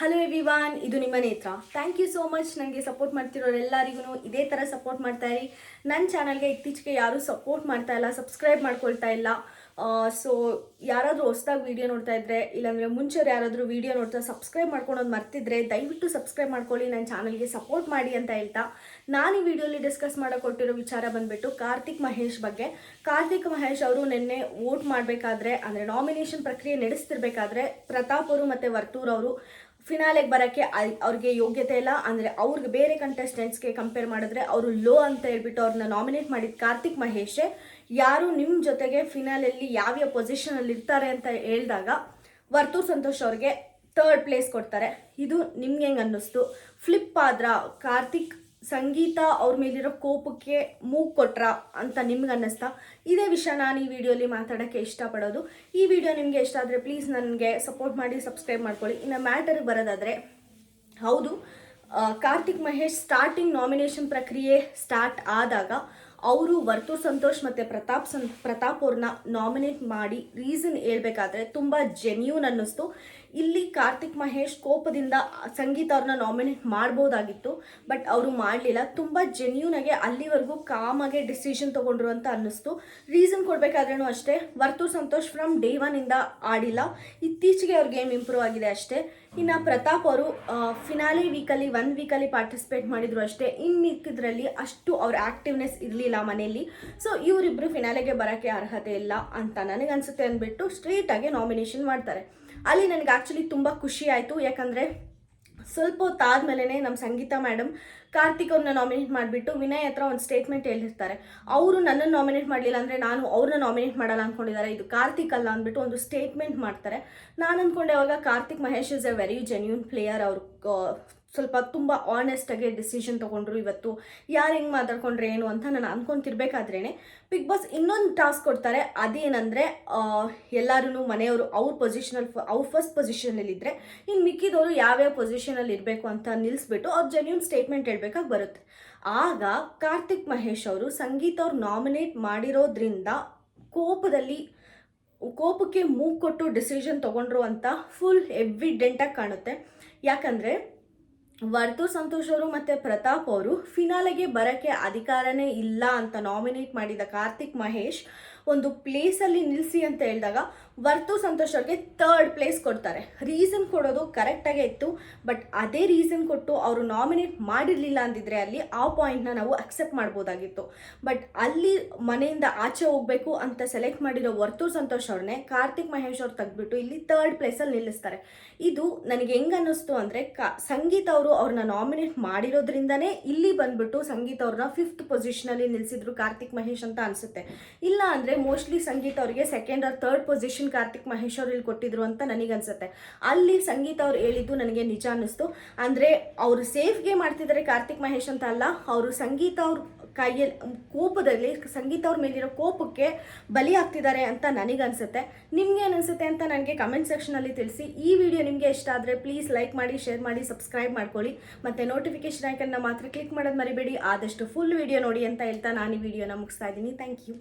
Hello ಎವಿವಾನ್ ಇದು ನಿಮ್ಮ ನೇತ್ರ. ಥ್ಯಾಂಕ್ ಯು ಸೋ ಮಚ್ ನನಗೆ ಸಪೋರ್ಟ್ ಮಾಡ್ತಿರೋರೆಲ್ಲರಿಗೂ ಇದೇ ಥರ ಸಪೋರ್ಟ್ ಮಾಡ್ತಾ ಇರಿ. ನನ್ನ ಚಾನಲ್ಗೆ ಇತ್ತೀಚೆಗೆ ಯಾರೂ ಸಪೋರ್ಟ್ ಮಾಡ್ತಾ ಇಲ್ಲ ಸಬ್ಸ್ಕ್ರೈಬ್ ಮಾಡ್ಕೊಳ್ತಾ ಇಲ್ಲ. ಸೊ ಯಾರಾದರೂ ಹೊಸ್ದಾಗಿ ವೀಡಿಯೋ ನೋಡ್ತಾ ಇದ್ರೆ, ಇಲ್ಲಾಂದರೆ ಮುಂಚೆ ಯಾರಾದರೂ ವೀಡಿಯೋ ನೋಡ್ತಾ ಸಬ್ಸ್ಕ್ರೈಬ್ ಮಾಡ್ಕೊಳೋದು ಮರ್ತಿದ್ರೆ, ದಯವಿಟ್ಟು ಸಬ್ಸ್ಕ್ರೈಬ್ ಮಾಡ್ಕೊಳ್ಳಿ ನನ್ನ ಚಾನಲ್ಗೆ ಸಪೋರ್ಟ್ ಮಾಡಿ ಅಂತ ಹೇಳ್ತಾ. ನಾನು ಈ ವಿಡಿಯೋಲಿ ಡಿಸ್ಕಸ್ ಕೊಟ್ಟಿರೋ ವಿಚಾರ ಬಂದ್ಬಿಟ್ಟು ಕಾರ್ತಿಕ್ ಮಹೇಶ್ ಬಗ್ಗೆ. ಕಾರ್ತಿಕ್ ಮಹೇಶ್ ಅವರು ನಿನ್ನೆ ವೋಟ್ ಮಾಡಬೇಕಾದ್ರೆ, ಅಂದರೆ ನಾಮಿನೇಷನ್ ಪ್ರಕ್ರಿಯೆ ನಡೆಸ್ತಿರ್ಬೇಕಾದ್ರೆ ಪ್ರತಾಪ್ ಅವರು ಮತ್ತು ವರ್ತೂರ್ ಅವರು ಫಿನಾಲೆಗೆ ಬರೋಕ್ಕೆ ಅವ್ರಿಗೆ ಯೋಗ್ಯತೆ ಇಲ್ಲ. ಅಂದರೆ ಅವ್ರಿಗೆ ಬೇರೆ ಕಂಟೆಸ್ಟೆಂಟ್ಸ್ಗೆ ಕಂಪೇರ್ ಮಾಡಿದ್ರೆ ಅವರು ಲೋ ಅಂತ ಹೇಳ್ಬಿಟ್ಟು ಅವ್ರನ್ನ ನಾಮಿನೇಟ್ ಮಾಡಿದ ಕಾರ್ತಿಕ್ ಮಹೇಶೆ, ಯಾರು ನಿಮ್ಮ ಜೊತೆಗೆ ಫಿನಾಲಲ್ಲಿ ಯಾವ್ಯಾವ ಪೊಸಿಷನಲ್ಲಿ ಇರ್ತಾರೆ ಅಂತ ಹೇಳಿದಾಗ ವರ್ತೂರ್ ಸಂತೋಷ್ ಅವ್ರಿಗೆ ಥರ್ಡ್ ಪ್ಲೇಸ್ ಕೊಡ್ತಾರೆ. ಇದು ನಿಮ್ಗೆ ಹೆಂಗೆ ಅನ್ನಿಸ್ತು? ಫ್ಲಿಪ್ ಆದ್ರ ಕಾರ್ತಿಕ್ ಸಂಗೀತ ಅವ್ರ ಮೇಲಿರೋ ಕೋಪಕ್ಕೆ ಮೂಗ್ ಕೊಟ್ರ ಅಂತ ನಿಮ್ಗೆ ಅನ್ನಿಸ್ತಾ? ಇದೇ ವಿಷಯ ನಾನು ಈ ವಿಡಿಯೋಲಿ ಮಾತಾಡೋಕ್ಕೆ ಇಷ್ಟಪಡೋದು. ಈ ವಿಡಿಯೋ ನಿಮಗೆ ಇಷ್ಟ ಆದರೆ ಪ್ಲೀಸ್ ನನಗೆ ಸಪೋರ್ಟ್ ಮಾಡಿ ಸಬ್ಸ್ಕ್ರೈಬ್ ಮಾಡ್ಕೊಳ್ಳಿ. ಇನ್ನು ಮ್ಯಾಟರ್ಗೆ ಬರೋದಾದರೆ, ಹೌದು ಕಾರ್ತಿಕ್ ಮಹೇಶ್ ಸ್ಟಾರ್ಟಿಂಗ್ ನಾಮಿನೇಷನ್ ಪ್ರಕ್ರಿಯೆ ಸ್ಟಾರ್ಟ್ ಆದಾಗ ಅವರು ವರ್ತೂರ್ ಸಂತೋಷ್ ಮತ್ತು ಪ್ರತಾಪ್ ಸಂ, ಪ್ರತಾಪ್ ಅವ್ರನ್ನ ನಾಮಿನೇಟ್ ಮಾಡಿ ರೀಸನ್ ಹೇಳ್ಬೇಕಾದ್ರೆ ತುಂಬ ಜೆನ್ಯೂನ್ ಅನ್ನಿಸ್ತು. ಇಲ್ಲಿ ಕಾರ್ತಿಕ್ ಮಹೇಶ್ ಕೋಪದಿಂದ ಸಂಗೀತ ಅವ್ರನ್ನ ನಾಮಿನೇಟ್ ಮಾಡ್ಬೋದಾಗಿತ್ತು ಬಟ್ ಅವರು ಮಾಡಲಿಲ್ಲ. ತುಂಬ ಜೆನ್ಯೂನಾಗೆ ಅಲ್ಲಿವರೆಗೂ ಕಾಮಾಗೆ ಡಿಸಿಷನ್ ತೊಗೊಂಡ್ರು ಅಂತ ಅನ್ನಿಸ್ತು. ರೀಸನ್ ಕೊಡಬೇಕಾದ್ರೂ ಅಷ್ಟೇ ವರ್ತು ಸಂತೋಷ್ ಫ್ರಮ್ ಡೇ ಒನ್ನಿಂದ ಆಡಿಲ್ಲ. ಇತ್ತೀಚೆಗೆ ಅವ್ರ ಗೇಮ್ ಇಂಪ್ರೂವ್ ಆಗಿದೆ ಅಷ್ಟೇ. ಇನ್ನು ಪ್ರತಾಪ್ ಅವರು ಫಿನಾಲಿ ವೀಕಲ್ಲಿ ಒನ್ ವೀಕಲ್ಲಿ ಪಾರ್ಟಿಸಿಪೇಟ್ ಮಾಡಿದ್ರು ಅಷ್ಟೇ. ಇನ್ನು ಮಿಕ್ಕಿದ್ರಲ್ಲಿ ಅಷ್ಟು ಅವ್ರ ಆ್ಯಕ್ಟಿವ್ನೆಸ್ ಇರಲಿಲ್ಲ ಮನೆಯಲ್ಲಿ. ಸೊ ಇವರಿಬ್ಬರು ಫಿನಾಲೆಗೆ ಬರೋಕ್ಕೆ ಅರ್ಹತೆ ಇಲ್ಲ ಅಂತ ನನಗನ್ಸುತ್ತೆ ಅಂದ್ಬಿಟ್ಟು ಸ್ಟ್ರೇಟಾಗಿ ನಾಮಿನೇಷನ್ ಮಾಡ್ತಾರೆ. ಅಲ್ಲಿ ನನಗೆ ಆ್ಯಕ್ಚುಲಿ ತುಂಬ ಖುಷಿ ಆಯಿತು. ಯಾಕಂದರೆ ಸ್ವಲ್ಪ ಹೊತ್ತಾದ್ಮೇಲೆ ನಮ್ಮ ಸಂಗೀತ ಮೇಡಮ್ ಕಾರ್ತಿಕ್ ಅವ್ರನ್ನ ನಾಮಿನೇಟ್ ಮಾಡಿಬಿಟ್ಟು ವಿನಯ್ ಹತ್ರ ಒಂದು ಸ್ಟೇಟ್ಮೆಂಟ್ ಹೇಳಿರ್ತಾರೆ. ಅವರು ನನ್ನನ್ನು ನಾಮಿನೇಟ್ ಮಾಡಲಿಲ್ಲ ಅಂದರೆ ನಾನು ಅವ್ರನ್ನ ನಾಮಿನೇಟ್ ಮಾಡಲ್ಲ ಅಂದ್ಕೊಂಡಿದ್ದಾರೆ ಇದು ಕಾರ್ತಿಕ್ ಅಲ್ಲ ಅಂದ್ಬಿಟ್ಟು ಒಂದು ಸ್ಟೇಟ್ಮೆಂಟ್ ಮಾಡ್ತಾರೆ. ನಾನು ಅಂದ್ಕೊಂಡೆ ಅವಾಗ Karthik Mahesh is a very genuine player ಅವರು ಸ್ವಲ್ಪ ತುಂಬ ಆನೆಸ್ಟಾಗಿ ಡಿಸಿಷನ್ ತೊಗೊಂಡ್ರು ಇವತ್ತು. ಯಾರು ಹೆಂಗೆ ಮಾತಾಡ್ಕೊಂಡ್ರೆ ಏನು ಅಂತ ನಾನು ಅಂದ್ಕೊಂತಿರ್ಬೇಕಾದ್ರೇ ಬಿಗ್ ಬಾಸ್ ಇನ್ನೊಂದು ಟಾಸ್ಕ್ ಕೊಡ್ತಾರೆ. ಅದೇನಂದರೆ ಎಲ್ಲರೂ ಮನೆಯವರು ಅವ್ರ ಪೊಸಿಷನಲ್ಲಿ ಅವ್ರ ಫಸ್ಟ್ ಪೊಸಿಷನಲ್ಲಿದ್ದರೆ ಇನ್ನು ಮಿಕ್ಕಿದವರು ಯಾವ್ಯಾವ ಪೊಸಿಷನಲ್ಲಿ ಇರಬೇಕು ಅಂತ ನಿಲ್ಲಿಸ್ಬಿಟ್ಟು ಅವ್ರು ಜೆನ್ಯೂನ್ ಸ್ಟೇಟ್ಮೆಂಟ್ ಹೇಳ್ಬೇಕಾಗಿ ಬರುತ್ತೆ. ಆಗ ಕಾರ್ತಿಕ್ ಮಹೇಶ್ ಅವರು ಸಂಗೀತ ಅವ್ರು ನಾಮಿನೇಟ್ ಮಾಡಿರೋದ್ರಿಂದ ಕೋಪದಲ್ಲಿ, ಕೋಪಕ್ಕೆ ಮೂಗ್ ಕೊಟ್ಟು ಡಿಸಿಷನ್ ತೊಗೊಂಡ್ರು ಅಂತ ಫುಲ್ ಎವಿಡೆಂಟಾಗಿ ಕಾಣುತ್ತೆ. ಯಾಕಂದರೆ ವರ್ತು ಸಂತೋಷ್ ಅವರು ಮತ್ತು ಪ್ರತಾಪ್ ಅವರು ಫಿನಾಲೆಗೆ ಬರೋಕ್ಕೆ ಅಧಿಕಾರನೇ ಇಲ್ಲ ಅಂತ ನಾಮಿನೇಟ್ ಮಾಡಿದ ಕಾರ್ತಿಕ್ ಮಹೇಶ್ ಒಂದು ಪ್ಲೇಸಲ್ಲಿ ನಿಲ್ಲಿಸಿ ಅಂತ ಹೇಳಿದಾಗ ವರ್ತು ಸಂತೋಷ್ ಅವ್ರಿಗೆ ತರ್ಡ್ ಪ್ಲೇಸ್ ಕೊಡ್ತಾರೆ. ರೀಸನ್ ಕೊಡೋದು ಕರೆಕ್ಟಾಗೇ ಇತ್ತು ಬಟ್ ಅದೇ ರೀಸನ್ ಕೊಟ್ಟು ಅವರು ನಾಮಿನೇಟ್ ಮಾಡಿರಲಿಲ್ಲ ಅಂದಿದ್ರೆ ಅಲ್ಲಿ ಆ ಪಾಯಿಂಟ್ನ ನಾವು ಅಕ್ಸೆಪ್ಟ್ ಮಾಡ್ಬೋದಾಗಿತ್ತು. ಬಟ್ ಅಲ್ಲಿ ಮನೆಯಿಂದ ಆಚೆ ಹೋಗಬೇಕು ಅಂತ ಸೆಲೆಕ್ಟ್ ಮಾಡಿರೋ ವರ್ತು ಸಂತೋಷ್ ಅವ್ರನ್ನೇ ಕಾರ್ತಿಕ್ ಮಹೇಶ್ ಅವ್ರು ತೆಗೆದ್ಬಿಟ್ಟು ಇಲ್ಲಿ ತರ್ಡ್ ಪ್ಲೇಸಲ್ಲಿ ನಿಲ್ಲಿಸ್ತಾರೆ. ಇದು ನನಗೆ ಹೆಂಗೆ ಅನ್ನಿಸ್ತು ಅಂದರೆ ಕಾ, ಸಂಗೀತ ಅವರು ಅವ್ರನ್ನ ನಾಮಿನೇಟ್ ಮಾಡಿರೋದ್ರಿಂದನೇ ಇಲ್ಲಿ ಬಂದ್ಬಿಟ್ಟು ಸಂಗೀತ ಅವ್ರನ್ನ ಫಿಫ್ತ್ ಪೊಸಿಷನಲ್ಲಿ ನಿಲ್ಲಿಸಿದ್ರು ಕಾರ್ತಿಕ್ ಮಹೇಶ್ ಅಂತ ಅನಿಸುತ್ತೆ. ಇಲ್ಲ ಅಂದರೆ ಮೋಸ್ಟ್ಲಿ ಸಂಗೀತ ಅವರಿಗೆ second or third position Karthik Mahesh ಅವ್ರು ಇಲ್ಲಿ ಕೊಟ್ಟಿದ್ರು ಅಂತ ನನಗನ್ಸುತ್ತೆ ಅಲ್ಲಿ ಸಂಗೀತ ಅವ್ರು ಹೇಳಿದ್ದು ನನಗೆ ನಿಜ ಅನ್ನಿಸ್ತು. ಅಂದರೆ ಅವರು ಸೇಫ್ಗೆ ಮಾಡ್ತಿದ್ದಾರೆ ಕಾರ್ತಿಕ್ ಮಹೇಶ್ ಅಂತ ಅಲ್ಲ, ಅವರು ಸಂಗೀತ ಅವ್ರ ಕೈಯಲ್ಲಿ, ಕೋಪದಲ್ಲಿ ಸಂಗೀತ ಅವ್ರ ಮೇಲಿರೋ ಕೋಪಕ್ಕೆ ಬಲಿ ಆಗ್ತಿದ್ದಾರೆ ಅಂತ ನನಗನ್ಸುತ್ತೆ ನಿಮ್ಗೆ ಅನಿಸುತ್ತೆ ಅಂತ ನನಗೆ ಕಮೆಂಟ್ ಸೆಕ್ಷನಲ್ಲಿ ತಿಳಿಸಿ. ಈ ವಿಡಿಯೋ ನಿಮಗೆ ಇಷ್ಟ ಆದರೆ ಪ್ಲೀಸ್ ಲೈಕ್ ಮಾಡಿ ಶೇರ್ ಮಾಡಿ ಸಬ್ಸ್ಕ್ರೈಬ್ ಮಾಡ್ಕೊಳ್ಳಿ. ಮತ್ತು ನೋಟಿಫಿಕೇಶನ್ ಐಕನ್ನ ಮಾತ್ರ ಕ್ಲಿಕ್ ಮಾಡೋದು ಮರಿಬೇಡಿ. ಆದಷ್ಟು ಫುಲ್ ವಿಡಿಯೋ ನೋಡಿ ಅಂತ ಹೇಳ್ತಾ ನಾನು ಈ ವಿಡಿಯೋನ ಮುಗಿಸ್ತಾ ಇದ್ದೀನಿ. Thank you